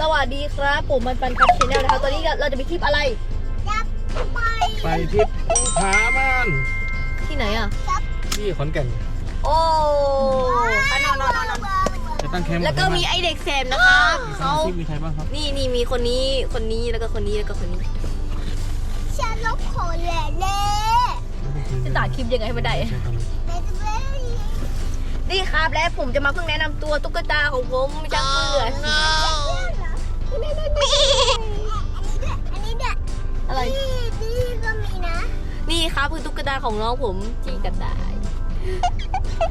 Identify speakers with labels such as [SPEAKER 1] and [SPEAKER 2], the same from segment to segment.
[SPEAKER 1] สวัสดีครับผมมันปันครับชแนลนะครับตอนนี้เราจะไปทริปอะไร
[SPEAKER 2] ไปที่ผาม่าน
[SPEAKER 1] ที่ไหนอะ
[SPEAKER 2] ที่ขอนแก่น
[SPEAKER 1] โอ้ไปนอนนอนนอน
[SPEAKER 2] จะตั้งแคมป์
[SPEAKER 1] แล้วก็มีไอเด็กแสบนะครับเขา
[SPEAKER 2] ที่มีใครบ้างครับ
[SPEAKER 1] นี่นี่มีคนนี้คนนี้แล้วก็คนนี้แล้วก็คนนี้
[SPEAKER 3] ฉันลบขอแหล่เล่
[SPEAKER 1] จะตัดคลิปยังไงให้มันได้
[SPEAKER 3] เบบี้เบบี้
[SPEAKER 1] นี่ครับและผมจะมาเพิ่งแนะนำตัวตุ๊กตาของผมจังเปื่อน
[SPEAKER 3] อะ
[SPEAKER 1] ไร
[SPEAKER 3] นี่ก็มีนะ
[SPEAKER 1] นี่ครับคือตุ๊กตาของน้องผมจีกระต่าย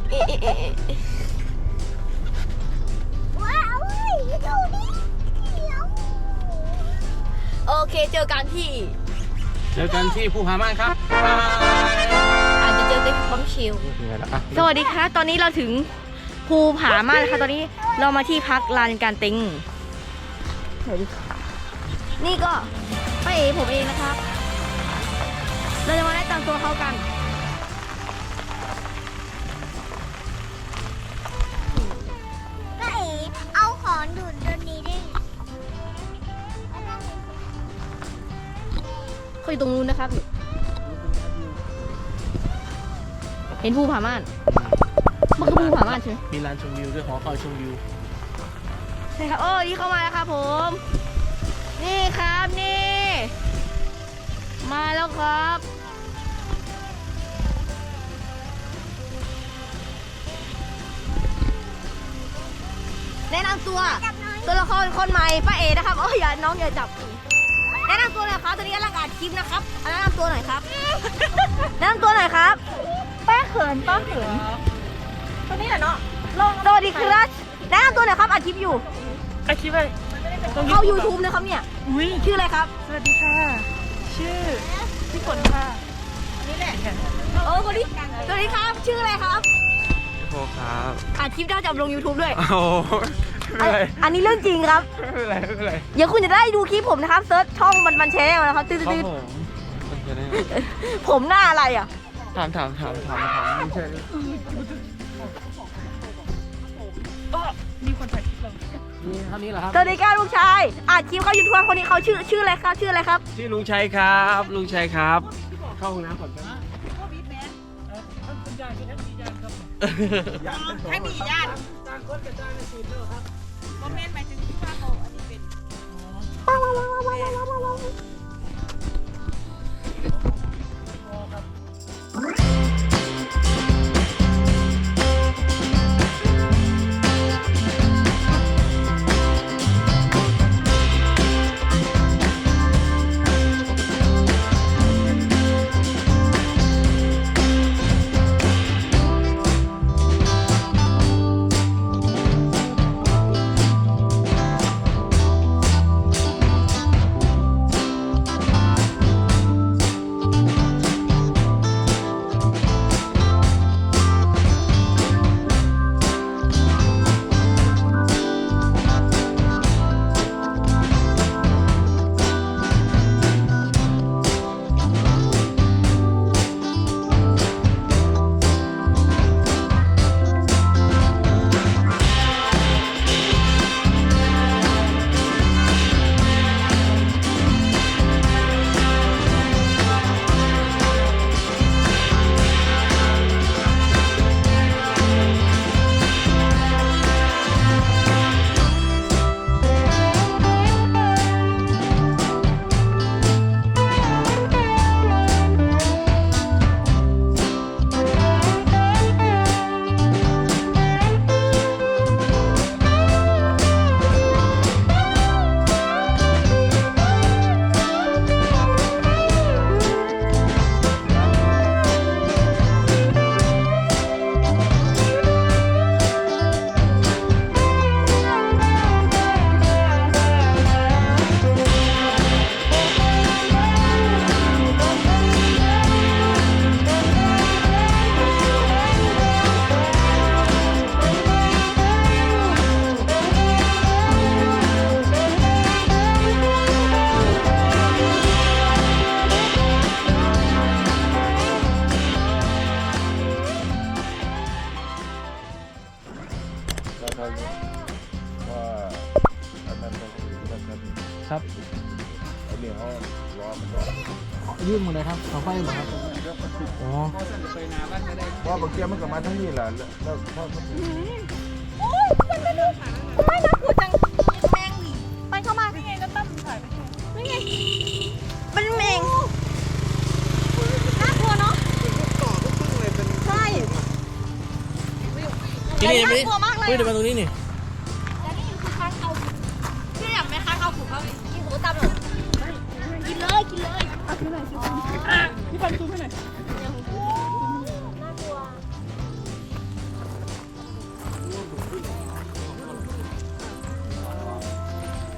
[SPEAKER 1] เอ๊ะเอ๊ะเอ๊ะเอ๊ะ
[SPEAKER 3] ว้าวเฮ้ยดูดิเดี๋ยว
[SPEAKER 1] โอเคเจอกันที่
[SPEAKER 2] เจอกันที่ภูผาม่านครับบาย
[SPEAKER 1] อาจจะเจอกันที่บัมชิล
[SPEAKER 2] ยังไงล่ะอะ
[SPEAKER 1] สวัสดีค่ะ ตอนนี้เราถึงภูผาม่านนะคะ ตอนนี้เรามาที่พักลานการเต็ง สวัสดีค่ะนี่ก็ป้าเอ๋ผมเองนะครับ เราจะมาแนะนำตัวเขากัน
[SPEAKER 3] ก็เอ๋เอาของดูดตัวนี้ดิ
[SPEAKER 1] เขาอยู่ตรงนู้นนะครับ เห็นภูผาม่านมันคือภูผาม่านใช่ไหม
[SPEAKER 2] มีลานชมวิวด้วยหอคอยชมวิว
[SPEAKER 1] ใช่ครับโอ้นี่เข้ามาแล้วครับผม นี่ครับนี่ มาแล้วครับแนะนำตัว
[SPEAKER 3] จับน้อย
[SPEAKER 1] ตัวละครคนใหม่ป้าเอนะครับโอ้ยอย่าน้องอย่าจับแนะนำตัวหน่อยครับตอนนี้กำลังอัดคลิปนะครับแนะนำตัวหน่อยครับแนะนำตัวหน่อยครับแป้เขินป้าเขินตัวนี้แหละเนาะสวัสดีครับแนะนำตัวหน่อยครับอัดคลิปอยู่
[SPEAKER 4] ไอคิดว่า
[SPEAKER 1] เข้า YouTube นะครับเนี่ย
[SPEAKER 4] อุ้ย
[SPEAKER 1] ชื่ออะไรครับ
[SPEAKER 4] สวัสดีค่ะ ชื่อพี่ฝนค่ะ
[SPEAKER 1] เออคนนี้สวัสดีครับ ชื่ออะไรครับ
[SPEAKER 2] โอ้ครับ
[SPEAKER 1] อัดคลิปได้จับลง YouTube ด้วย
[SPEAKER 2] โอ้ไม่เป็นไร
[SPEAKER 1] อันนี้เรื่องจริงครับ
[SPEAKER 2] ไม่เป็นไรไม่เป็นไร
[SPEAKER 1] เดี๋ยวคุณจะได้ดูคลิปผมนะครับเซิร์ชช่องมันมันแชร์นะครับตื้
[SPEAKER 2] ครับ
[SPEAKER 1] อ
[SPEAKER 2] ผมมันจะได้
[SPEAKER 1] ๆผมหน้าอะไรอะ
[SPEAKER 2] ถามถามถามถามถามไม่ใช่
[SPEAKER 4] มีคนถ่ายคลิปเรา
[SPEAKER 2] นี่เท่านี้เหรอครับ
[SPEAKER 1] สวัสดีครับลูกชายอัดคลิปเขาอยู่ทุกวันคนนี้เขาชื่อชื่ออะไรครับชื่ออะไรครับ
[SPEAKER 2] ชื่อลุงชัยครับ ลุงชัยครับ เข้าห้องน้ำก่อนครับ
[SPEAKER 4] ท่านคุณยายเป็นท่านมียานครับ
[SPEAKER 5] ให้มีญาติ
[SPEAKER 4] ต่างคนกับต่างในสิทธิ์แล้วครับ
[SPEAKER 5] คอมเมนต์หมายถึงที่ว่าเขาอันนี้เป็น
[SPEAKER 6] มา
[SPEAKER 2] เลยครับเอาไฟมาครับอ๋อ
[SPEAKER 6] เพราะบางทีมันก็มาทั้งนี้แหละแล้วแล้วถ้ามัน
[SPEAKER 1] ไม่น่ากลัวจังแมงหวีไปเข้ามา
[SPEAKER 5] นี่ไงก็ตั้มถ่ายไป
[SPEAKER 1] นี่ไงเป็นแมงน่ากลัวเนาะใช่
[SPEAKER 2] ที่นี่ไหม
[SPEAKER 1] น่ากลัวมากเลย
[SPEAKER 2] เฮ้ยเดี๋ยวมาตรงนี้นี่
[SPEAKER 1] พั
[SPEAKER 5] นซูมให้หน่อย
[SPEAKER 1] น่ากลัว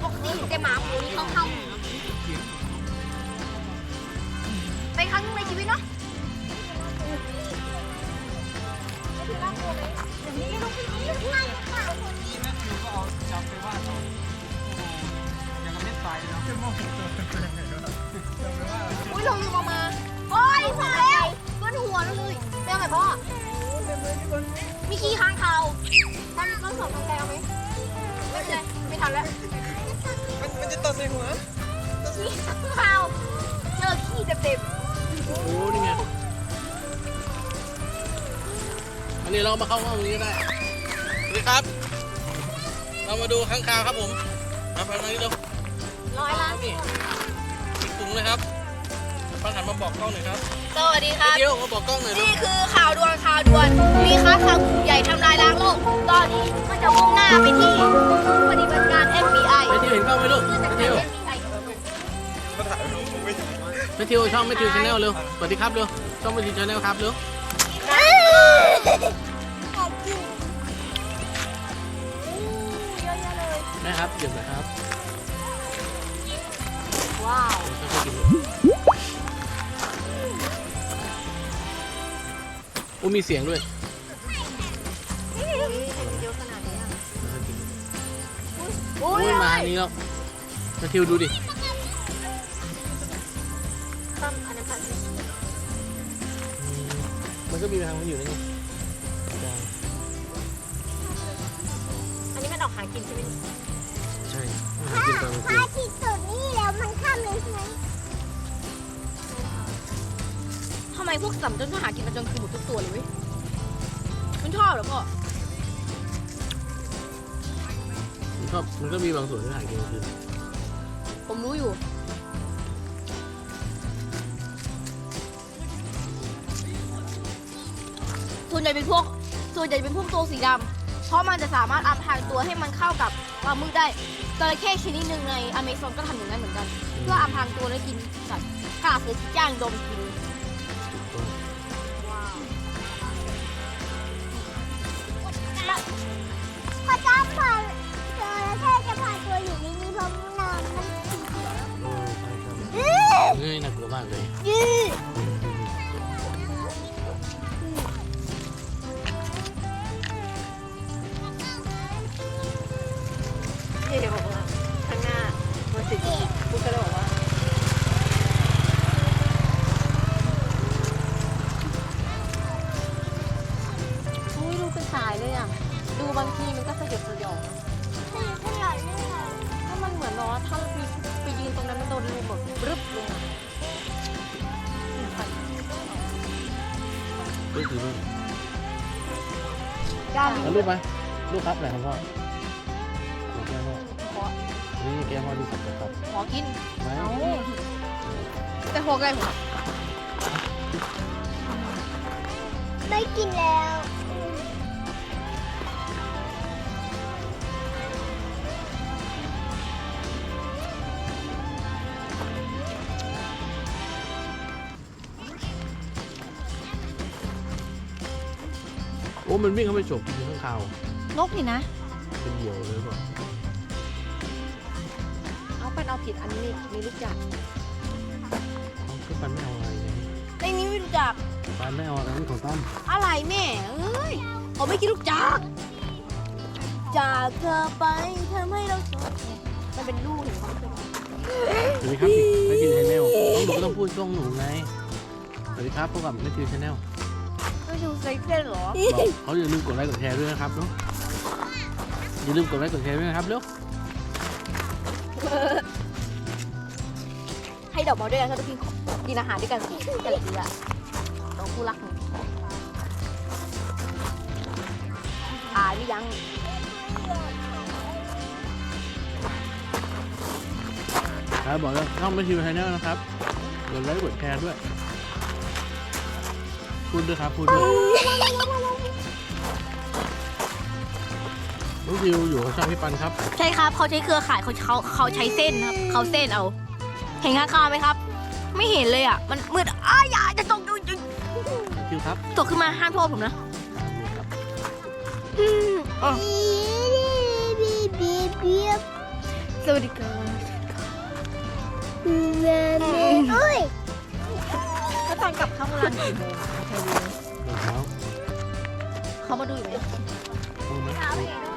[SPEAKER 1] ปกติแต่หมาหมูนี่เขาเข้าเป็นครั้งหนึงในชีวิตเนาะอุ้ยลงลืมเอามาโอ้ยพอแล้ว บนหัวเราเลยเรื่องอะไรพ่อ มีขี้ค้างคาวท่านต้องสอบทางแกเอาไหมไม่เป็นไร ไม่ทันแล้ว
[SPEAKER 5] มันจะตกใส่หัว
[SPEAKER 1] ขี้ค้างคาวเจอขี้เต็ม
[SPEAKER 2] โอ้นี่ไง อันนี้เรามาเข้าห้องนี้ก็ได้สวัสดีครับ เรามาดูข้างคาวครับผมมาฟังทางนี้เร็ว
[SPEAKER 1] ๆร้อยล้าน
[SPEAKER 2] นี่อีกถุงเลยครับ ป้าหันมาบอกกล้องหน่อยครับ
[SPEAKER 1] สวัสดีครับ
[SPEAKER 2] เดี๋ยวมาบอกกล้องหน่อยลู
[SPEAKER 1] นี่
[SPEAKER 2] ก
[SPEAKER 1] คือข่าวด่วนข่าวด่วน มีค้างคาวกลุ่มใหญ่ทำลายล้างโลก ตอนนี้มันจะมุ่งหน้าไปที่ปฏิบัติการ FBI
[SPEAKER 2] แมทธิวเห็นกล้องไหมลูก
[SPEAKER 1] เพื่อ
[SPEAKER 2] แม
[SPEAKER 1] จะ
[SPEAKER 2] ท
[SPEAKER 1] แข่
[SPEAKER 2] ธิ
[SPEAKER 1] ง
[SPEAKER 2] ว
[SPEAKER 1] FBI
[SPEAKER 2] แมทธิวช่องแมทธิวชาแนลเร็วสวัสดีครับเร็วช่องแมทธิวชาแนลครับเร็วแม่ครับหยุดนะครับ
[SPEAKER 1] ว้าว
[SPEAKER 2] ค่อยๆกินลูก อ้มีเสียงด้วย
[SPEAKER 1] เยอะขนาดนี้อะ
[SPEAKER 2] โอ้ยมาอันนี้แล้วแมทธิวดูดิ
[SPEAKER 1] ตั้มอันนั้นพัน
[SPEAKER 2] มันก็มีทางมันอยู่นั่นไง
[SPEAKER 1] อันนี้มันออกหากินใช่ไหม
[SPEAKER 2] ใช่หากินตอนกลาง
[SPEAKER 3] พ
[SPEAKER 2] คื
[SPEAKER 3] ระ
[SPEAKER 2] น
[SPEAKER 3] อาทิตย์สุดนี่แล้วมันข้ามเลยใช่ไหม
[SPEAKER 1] มพวกสัมจนก็หากินกันจนคืนหมดทุกตัวเลยเว้ยมันชอบเหรอพ่อ
[SPEAKER 2] มันก็มันก็มีบางส่วนที่หากินกลางคืน
[SPEAKER 1] ผมรู้อยู่ ส่วนใหญ่เป็นพวก ส่วนใหญ่เป็นพวกตัวสีดำ เพราะมันจะสามารถอัพทางตัวให้มันเข้ากับความมืดได้จระเข้ชนิดหนึ่งในอเมซอนก็ทำอย่างนั้นเหมือนกัน เพื่ออัพทางตัวและกินสัตว์กล้าเสือจ้างดมกิน
[SPEAKER 3] พอจ้าพอเจอแล้วแค่จะพาตัวอยู่ในนี้เพราะน้ำมันสีเขียว
[SPEAKER 2] เออใช่ครับเฮ้ยน่ากลัวมากเลย
[SPEAKER 3] ยืด
[SPEAKER 1] ลูกถือลูกด้าน
[SPEAKER 2] แล้วลูกไหมลูกครับไหนครับพ่อขอแก้วพ่อ
[SPEAKER 1] ขอ
[SPEAKER 2] นี่แก้วพ่อที่สับครับ
[SPEAKER 1] ขอกิน
[SPEAKER 2] ไหม
[SPEAKER 1] เอาแต่หกอะไรผม
[SPEAKER 3] ได้กินแล้ว
[SPEAKER 2] อ้มันวิ่งเข้าไปฉกกินข้างคาวน
[SPEAKER 1] กนี่นะ
[SPEAKER 2] เป็นเหยี่ยวเลยหรือเปล่า
[SPEAKER 1] เอาเป็นเอาผิดอันนี้มีรู้จัก
[SPEAKER 2] เอาก็ปันไม่เอาอะไรเลย
[SPEAKER 1] ในนี้ไม่รู้จัก
[SPEAKER 2] ปันไม่เอาอะไรของตั้ม
[SPEAKER 1] อะไรแม่เอ้ยผมไม่คิดรู้จัก จากเธอไปทำให้เราสองมันเป็นลูกเห็นเขาใช่ไหม
[SPEAKER 2] สวัสดีครับแมทธิวชาแนลต้องหนูก็ต้องพูดช่องหนูไงสวัสดีครับพบกับแมทธิวชาแนล
[SPEAKER 1] ไม่ ดูไซเคิลเหรอ
[SPEAKER 2] บอกเขาอย่าลืมกดไลค์กดแชร์ด้วยนะครับเนาะอย่าลืมกดไลค์กดแชร์ด้วยนะครับเร็ว
[SPEAKER 1] ให้ดอกมาด้วยกันเขาจะกินกินอาหารด้วยกันกันเลยดีอะน้องคู่รักหนูอ่าหรือยัง
[SPEAKER 2] ครับบอกแล้วช่องเป็นทีวีไทเนลนะครับกดไลค์กดแชร์ด้วย พูดด้วยครับพูดด้วยลูกดิวอยู่กับช่องพี่ปันครับ
[SPEAKER 1] ใช่ครับเขาใช้เครือข่ายเขาเขาเขาใช้เส้นครับเขาเส้นเอา เห็นข้างคาวไหมครับ ไม่เห็นเลยอะ มันมืดอ้ายอย่าจะตกอยู่
[SPEAKER 2] คิวครับ
[SPEAKER 1] ตกขึ้นมาห้ามโทษผมนะ
[SPEAKER 2] ดูครับ
[SPEAKER 1] อืม
[SPEAKER 3] บีบีบี
[SPEAKER 1] สวัสดีครับ เข้ามาร้านกี่โมง
[SPEAKER 2] เดี๋ยวเช้า
[SPEAKER 1] เขามาดูอยู่ไหม
[SPEAKER 2] ดูไหมอืม